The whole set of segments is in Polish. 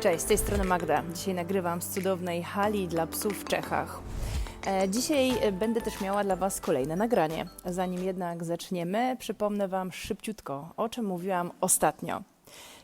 Cześć, z tej strony Magda. Dzisiaj nagrywam z cudownej hali dla psów w Czechach. E, Dzisiaj będę też miała dla Was kolejne nagranie. Zanim jednak zaczniemy, przypomnę Wam szybciutko, o czym mówiłam ostatnio.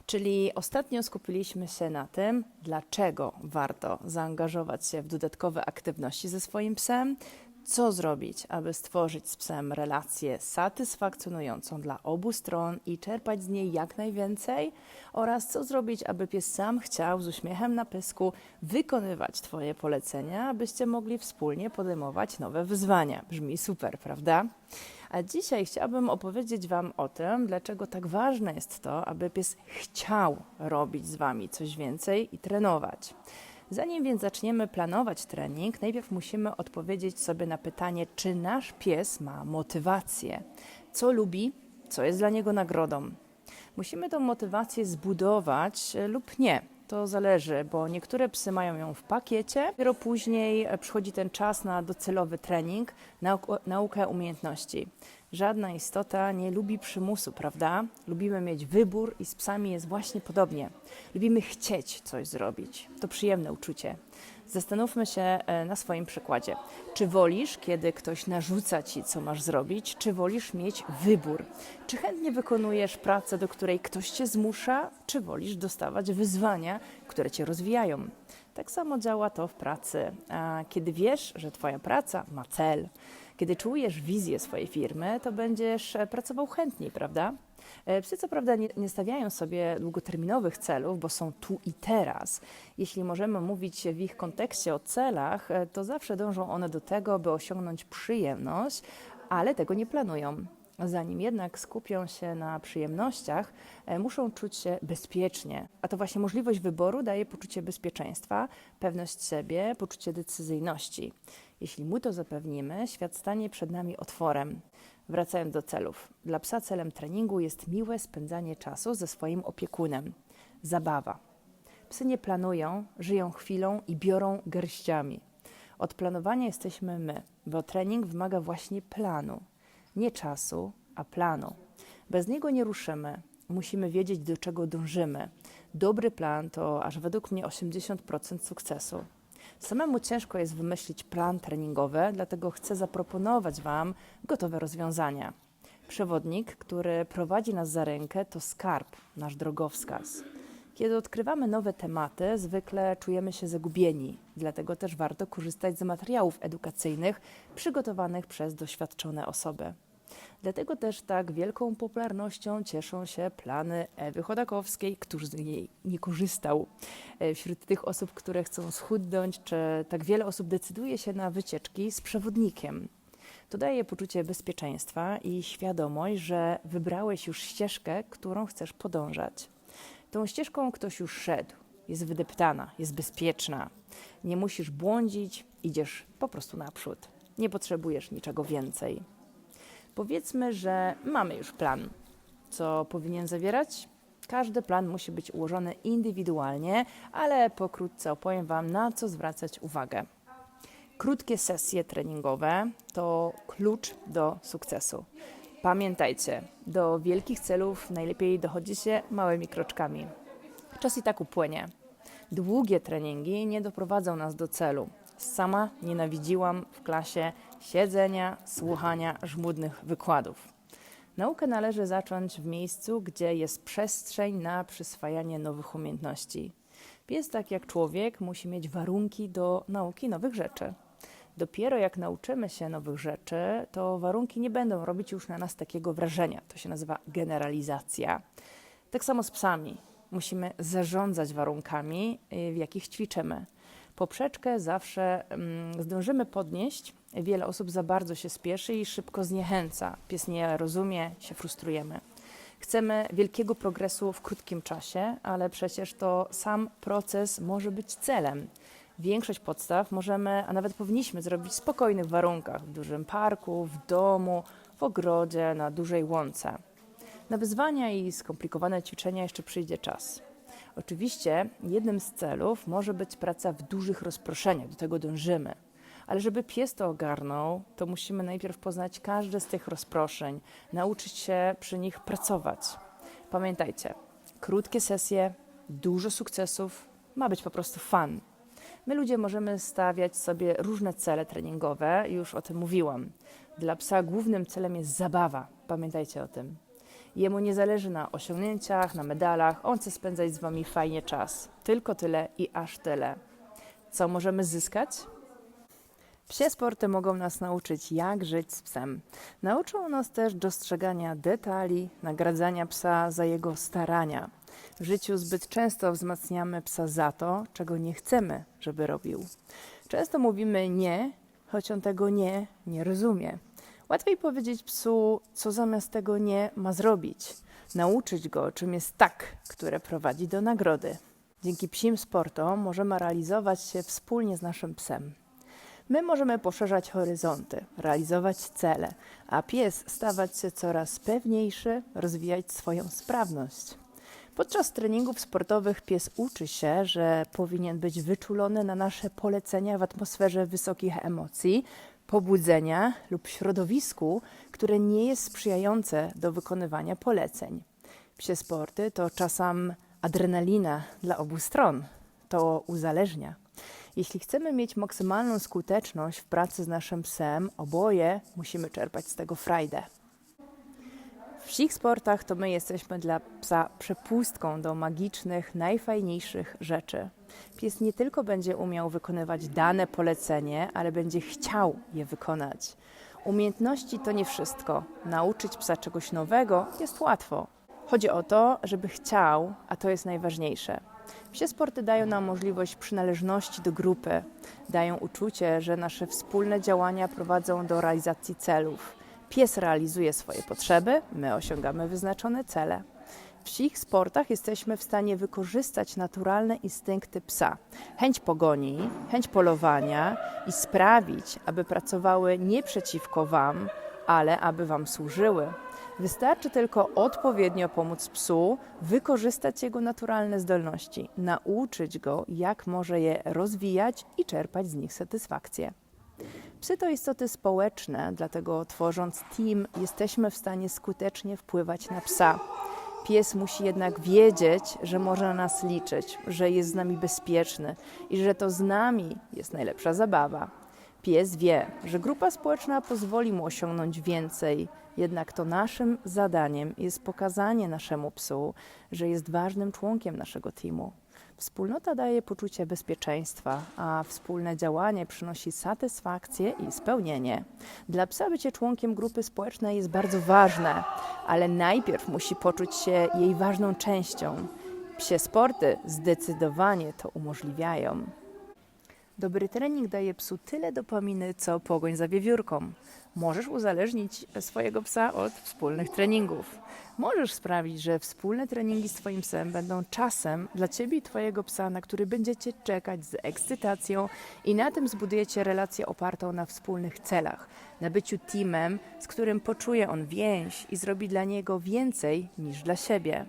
Czyli ostatnio skupiliśmy się na tym, dlaczego warto zaangażować się w dodatkowe aktywności ze swoim psem, co zrobić, aby stworzyć z psem relację satysfakcjonującą dla obu stron i czerpać z niej jak najwięcej, oraz co zrobić, aby pies sam chciał z uśmiechem na pysku wykonywać Twoje polecenia, abyście mogli wspólnie podejmować nowe wyzwania. Brzmi super, prawda? A dzisiaj chciałabym opowiedzieć Wam o tym, dlaczego tak ważne jest to, aby pies chciał robić z Wami coś więcej i trenować. Zanim więc zaczniemy planować trening, najpierw musimy odpowiedzieć sobie na pytanie, czy nasz pies ma motywację, co lubi, co jest dla niego nagrodą. Musimy tą motywację zbudować e, lub nie. To zależy, bo niektóre psy mają ją w pakiecie, dopiero później e, przychodzi ten czas na docelowy trening, nauk- naukę umiejętności. Żadna istota nie lubi przymusu, prawda? Lubimy mieć wybór i z psami jest właśnie podobnie. Lubimy chcieć coś zrobić. To przyjemne uczucie. Zastanówmy się e, na swoim przykładzie. Czy wolisz, kiedy ktoś narzuca ci, co masz zrobić, czy wolisz mieć wybór? Czy chętnie wykonujesz pracę, do której ktoś cię zmusza, czy wolisz dostawać wyzwania, które cię rozwijają? Tak samo działa to w pracy. Kiedy wiesz, że Twoja praca ma cel, kiedy czujesz wizję swojej firmy, to będziesz e, pracował chętniej, prawda? E, Psy co prawda nie, nie stawiają sobie długoterminowych celów, bo są tu i teraz. Jeśli możemy mówić w ich kontekście o celach, e, to zawsze dążą one do tego, by osiągnąć przyjemność, ale tego nie planują. Zanim jednak skupią się na przyjemnościach, e, muszą czuć się bezpiecznie. A to właśnie możliwość wyboru daje poczucie bezpieczeństwa, pewność siebie, poczucie decyzyjności. Jeśli mu to zapewnimy, świat stanie przed nami otworem. Wracając do celów. Dla psa celem treningu jest miłe spędzanie czasu ze swoim opiekunem. Zabawa. Psy nie planują, żyją chwilą i biorą garściami. Od planowania jesteśmy my, bo trening wymaga właśnie planu. Nie czasu, a planu. Bez niego nie ruszymy. Musimy wiedzieć, do czego dążymy. Dobry plan to aż według mnie 80% sukcesu. Samemu ciężko jest wymyślić plan treningowy, dlatego chcę zaproponować Wam gotowe rozwiązania. Przewodnik, który prowadzi nas za rękę, to skarb, nasz drogowskaz. Kiedy odkrywamy nowe tematy, zwykle czujemy się zagubieni, dlatego też warto korzystać z materiałów edukacyjnych przygotowanych przez doświadczone osoby. Dlatego też tak wielką popularnością cieszą się plany Ewy Chodakowskiej, któż z niej nie korzystał. E, Wśród tych osób, które chcą schudnąć, czy tak wiele osób decyduje się na wycieczki z przewodnikiem. To daje poczucie bezpieczeństwa i świadomość, że wybrałeś już ścieżkę, którą chcesz podążać. Tą ścieżką ktoś już szedł, jest wydeptana, jest bezpieczna. Nie musisz błądzić, idziesz po prostu naprzód. Nie potrzebujesz niczego więcej. Powiedzmy, że mamy już plan. Co powinien zawierać? Każdy plan musi być ułożony indywidualnie, ale pokrótce opowiem Wam, na co zwracać uwagę. Krótkie sesje treningowe to klucz do sukcesu. Pamiętajcie, do wielkich celów najlepiej dochodzi się małymi kroczkami. Czas i tak upłynie. Długie treningi nie doprowadzą nas do celu. Sama nienawidziłam w klasie siedzenia, słuchania żmudnych wykładów. Naukę należy zacząć w miejscu, gdzie jest przestrzeń na przyswajanie nowych umiejętności. Pies, tak jak człowiek, musi mieć warunki do nauki nowych rzeczy. Dopiero jak nauczymy się nowych rzeczy, to warunki nie będą robić już na nas takiego wrażenia. To się nazywa generalizacja. Tak samo z psami. Musimy zarządzać warunkami, y, w jakich ćwiczymy. Poprzeczkę zawsze mm, zdążymy podnieść. Wiele osób za bardzo się spieszy i szybko zniechęca. Pies nie rozumie, się frustrujemy. Chcemy wielkiego progresu w krótkim czasie, ale przecież to sam proces może być celem. Większość podstaw możemy, a nawet powinniśmy zrobić w spokojnych warunkach, w dużym parku, w domu, w ogrodzie, na dużej łące. Na wyzwania i skomplikowane ćwiczenia jeszcze przyjdzie czas. Oczywiście jednym z celów może być praca w dużych rozproszeniach, do tego dążymy. Ale żeby pies to ogarnął, to musimy najpierw poznać każde z tych rozproszeń, nauczyć się przy nich pracować. Pamiętajcie, krótkie sesje, dużo sukcesów, Ma być po prostu fun. My ludzie możemy stawiać sobie różne cele treningowe, już o tym mówiłam. Dla psa głównym celem jest zabawa. Pamiętajcie o tym. Jemu nie zależy na osiągnięciach, na medalach. On chce spędzać z wami fajnie czas. Tylko tyle i aż tyle. Co możemy zyskać? Psie sporty mogą nas nauczyć, jak żyć z psem. Nauczą nas też dostrzegania detali, nagradzania psa za jego starania. W życiu zbyt często wzmacniamy psa za to, czego nie chcemy, żeby robił. Często mówimy nie, choć on tego nie nie rozumie. Łatwiej powiedzieć psu, co zamiast tego nie ma zrobić. Nauczyć go, czym jest tak, które prowadzi do nagrody. Dzięki psim sportom możemy realizować się wspólnie z naszym psem. My możemy poszerzać horyzonty, realizować cele, a pies stawać się coraz pewniejszy, rozwijać swoją sprawność. Podczas treningów sportowych pies uczy się, że powinien być wyczulony na nasze polecenia w atmosferze wysokich emocji, pobudzenia lub środowisku, które nie jest sprzyjające do wykonywania poleceń. Psie sporty to czasem adrenalina dla obu stron. To uzależnia. Jeśli chcemy mieć maksymalną skuteczność w pracy z naszym psem, oboje musimy czerpać z tego frajdę. W psich sportach to my jesteśmy dla psa przepustką do magicznych, najfajniejszych rzeczy. Pies nie tylko będzie umiał wykonywać dane polecenie, ale będzie chciał je wykonać. Umiejętności to nie wszystko. Nauczyć psa czegoś nowego jest łatwo. Chodzi o to, żeby chciał, a to jest najważniejsze. Psie sporty dają nam możliwość przynależności do grupy, dają uczucie, że nasze wspólne działania prowadzą do realizacji celów. Pies realizuje swoje potrzeby, my osiągamy wyznaczone cele. W psich sportach jesteśmy w stanie wykorzystać naturalne instynkty psa, chęć pogoni, chęć polowania i sprawić, aby pracowały nie przeciwko Wam, ale aby Wam służyły. Wystarczy tylko odpowiednio pomóc psu, wykorzystać jego naturalne zdolności, nauczyć go, jak może je rozwijać i czerpać z nich satysfakcję. Psy to istoty społeczne, dlatego tworząc team, jesteśmy w stanie skutecznie wpływać na psa. Pies musi jednak wiedzieć, że może na nas liczyć, że jest z nami bezpieczny i że to z nami jest najlepsza zabawa. Pies wie, że grupa społeczna pozwoli mu osiągnąć więcej, jednak to naszym zadaniem jest pokazanie naszemu psu, że jest ważnym członkiem naszego teamu. Wspólnota daje poczucie bezpieczeństwa, a wspólne działanie przynosi satysfakcję i spełnienie. Dla psa bycie członkiem grupy społecznej jest bardzo ważne, ale najpierw musi poczuć się jej ważną częścią. Psie sporty zdecydowanie to umożliwiają. Dobry trening daje psu tyle dopaminy, co pogoń za wiewiórką. Możesz uzależnić swojego psa od wspólnych treningów. Możesz sprawić, że wspólne treningi z Twoim psem będą czasem dla Ciebie i Twojego psa, na który będziecie czekać z ekscytacją i na tym zbudujecie relację opartą na wspólnych celach, na byciu teamem, z którym poczuje on więź i zrobi dla niego więcej niż dla siebie.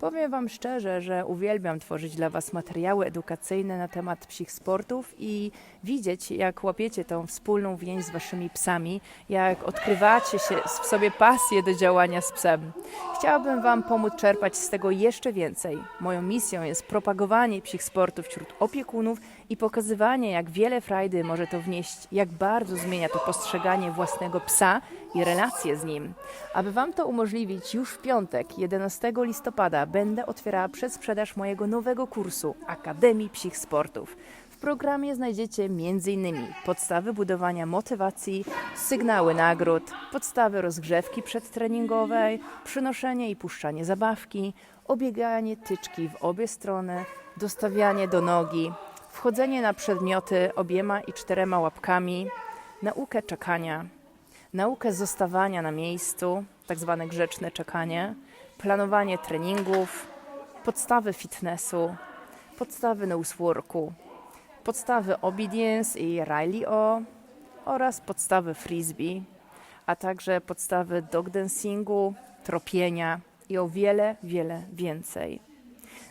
Powiem Wam szczerze, że uwielbiam tworzyć dla Was materiały edukacyjne na temat psich sportów i widzieć, jak łapiecie tą wspólną więź z Waszymi psami, jak odkrywacie się w sobie pasję do działania z psem. Chciałabym Wam pomóc czerpać z tego jeszcze więcej. Moją misją jest propagowanie psich sportów wśród opiekunów i pokazywanie, jak wiele frajdy może to wnieść, jak bardzo zmienia to postrzeganie własnego psa i relacje z nim. Aby Wam to umożliwić, już w piątek, 11 listopada, będę otwierała przedsprzedaż mojego nowego kursu Akademii Psich Sportów. W programie znajdziecie m.in. podstawy budowania motywacji, sygnały nagród, podstawy rozgrzewki przedtreningowej, przynoszenie i puszczanie zabawki, obieganie tyczki w obie strony, dostawianie do nogi, wchodzenie na przedmioty obiema i czterema łapkami, naukę czekania, naukę zostawania na miejscu, tak zwane grzeczne czekanie, planowanie treningów, podstawy fitnessu, podstawy noseworku, podstawy obedience i Riley O oraz podstawy frisbee, a także podstawy dog dancingu, tropienia i o wiele, wiele więcej.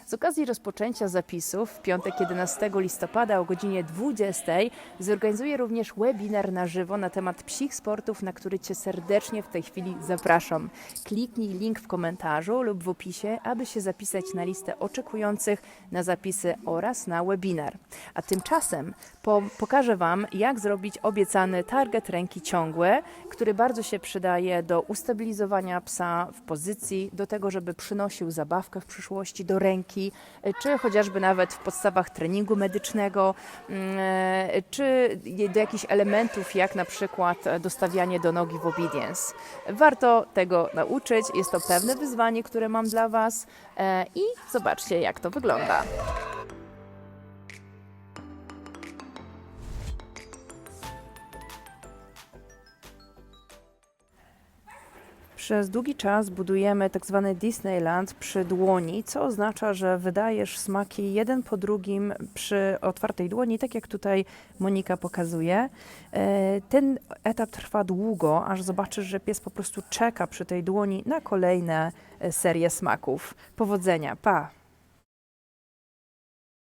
Z okazji rozpoczęcia zapisów w piątek 11 listopada o godzinie 20 zorganizuję również webinar na żywo na temat psich sportów, na który Cię serdecznie w tej chwili zapraszam. Kliknij link w komentarzu lub w opisie, aby się zapisać na listę oczekujących na zapisy oraz na webinar. A tymczasem po, pokażę Wam, jak zrobić obiecany target ręki ciągłe, który bardzo się przydaje do ustabilizowania psa w pozycji, do tego, żeby przynosił zabawkę w przyszłości do ręki, e, czy chociażby nawet w podstawach treningu medycznego, mm, e, czy do jakichś elementów, jak na przykład e, dostawianie do nogi w obedience. Warto tego nauczyć, jest to pewne wyzwanie, które mam dla Was i zobaczcie, jak to wygląda. Przez długi czas budujemy tak zwany Disneyland przy dłoni, co oznacza, że wydajesz smaki jeden po drugim przy otwartej dłoni, tak jak tutaj Monika pokazuje. E, Ten etap trwa długo, aż zobaczysz, że pies po prostu czeka przy tej dłoni na kolejne e, serie smaków. Powodzenia, pa!